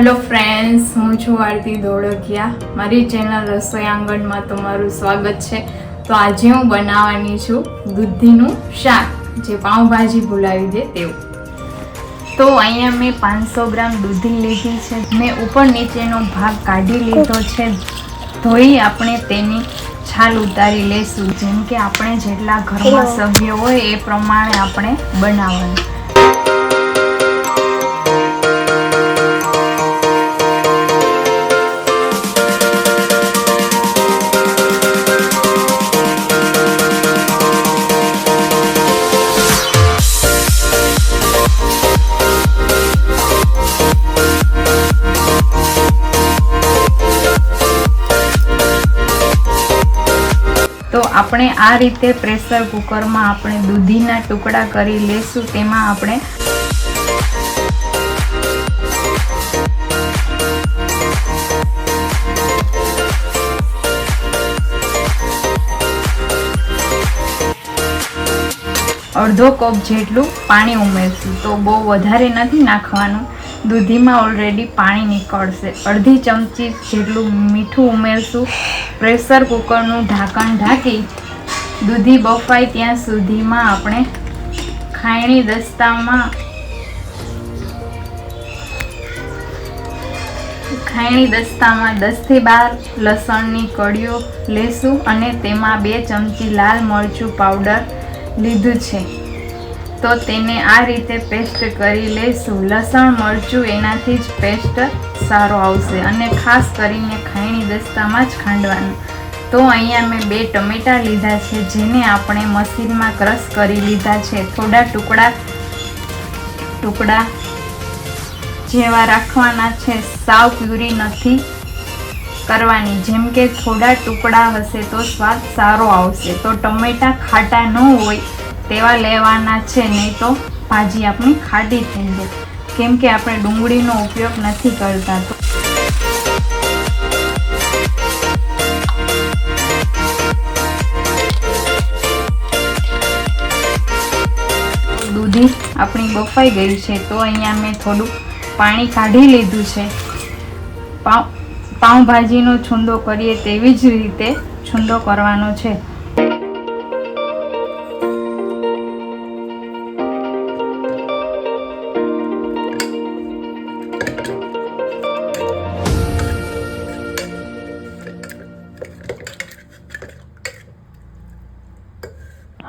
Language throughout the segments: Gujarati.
હેલો ફ્રેન્ડ્સ હું છું આરતી ધોળકિયા. મારી ચેનલ રસોઈ આંગણમાં તમારું સ્વાગત છે. તો આજે હું બનાવવાની છું દૂધીનું શાક જે પાઉંભાજી ભૂલાવી દે તેવું. તો અહીંયા મેં પાંચસો ગ્રામ દૂધી લીધી છે. મેં ઉપર નીચેનો ભાગ કાઢી લીધો છે. ધોઈ આપણે તેની છાલ ઉતારી લઈશું જેમ કે આપણે જેટલા ઘરમાં સભ્ય હોય એ પ્રમાણે આપણે બનાવવાનું. આપણે આ રીતે પ્રેશર કુકરમાં આપણે દૂધીના ટુકડા કરી લેશું, તેમાં આપણે અડધો કપ જેટલું પાણી ઉમેરશું. તો બહુ વધારે નથી નાખવાનું. દૂધીમાં ઓલરેડી પાણી નીકળશે. અડધી ચમચી જેટલું મીઠું ઉમેરશું. પ્રેશર કુકરનું ઢાંકણ ઢાંકી દૂધી બફાય ત્યાં સુધીમાં આપણે ખાયણી દસ્તામાં ખાયણી દસ્તામાં દસથી બાર લસણની કળીઓ લેશું અને તેમાં બે ચમચી લાલ મરચું પાવડર લીધું છે. તો તેને આ રીતે પેસ્ટ કરી લેશું. લસણ, મરચું એનાથી જ પેસ્ટ સારો આવશે અને ખાસ કરીને ખાયણી દસ્તામાં જ ખાંડવાનું. તો અહીંયા મેં બે ટમેટાં લીધા છે, જેને આપણે મશીનમાં ક્રશ કરી લીધા છે. થોડા ટુકડા ટુકડા જેવા રાખવાના છે. સાવ પ્યુરી નથી કરવાની. જેમ કે થોડા ટુકડા હશે તો સ્વાદ સારો આવશે. તો ટમેટાં ખાટા ન હોય તેવા લેવાના છે, નહીં તો ભાજી આપણી ખાટી થઈ જાય. કેમ કે આપણે ડુંગળીનો ઉપયોગ નથી કરતા. તો દૂધી આપણી બફાઈ ગઈ છે, તો અહીંયા મેં થોડું પાણી કાઢી લીધું છે. પાઉં, પાઉંભાજીનો છૂંદો કરીએ તેવી જ રીતે છૂંદો કરવાનો છે.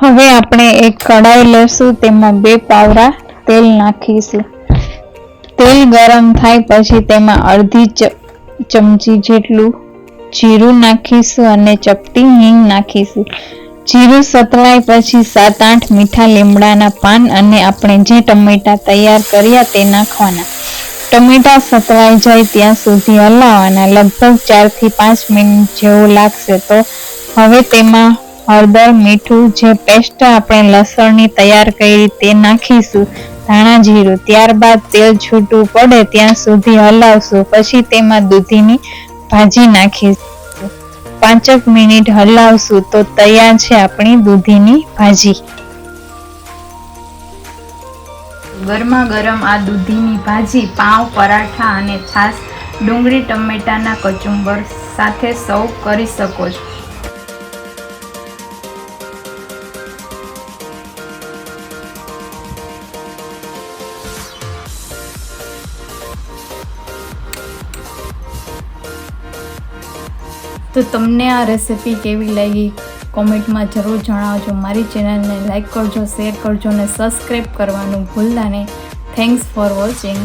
હવે આપણે એક કડાઈ લેશું, તેમાં બે પાવડા તેલ નાખીશું. તેલ ગરમ થાય પછી તેમાં અડધી ચમચી જેટલું જીરું નાખીશું અને ચપટી હિંગ નાખીશું. જીરું સતળાય પછી સાત આઠ મીઠા લીમડાના પાન અને આપણે જે ટમેટા તૈયાર કર્યા તે નાખવાના. ટમેટા સતળાઈ જાય ત્યાં સુધી હલાવવાના, લગભગ ચારથી પાંચ મિનિટ જેવું લાગશે તો હવે તેમાં હળદર, મીઠું, જે પેસ્ટ આપણે લસણની તૈયાર કરી તે નાખીશું, ધાણા જીરું. ત્યારબાદ તેલ છૂટું પડે ત્યાં સુધી હલાવશું. પછી તેમાં દૂધીની ભાજી નાખીશું. પાંચક મિનિટ હલાવશું તો તૈયાર છે આપણી દૂધીની ભાજી. ગરમા ગરમ આ દૂધીની ભાજી પાઉં પરાઠા અને છાશ ડુંગળી, ટમેટાના કચુંબર સાથે સર્વ કરી શકો છો. તો તમને આ રેસિપી કેવી લાગી? કોમેન્ટમાં જરૂર જણાવજો. મારી ચેનલને લાઇક કરજો શેર કરજો અને સબસ્ક્રાઈબ કરવાનું ભૂલતા નહીં. Thanks for watching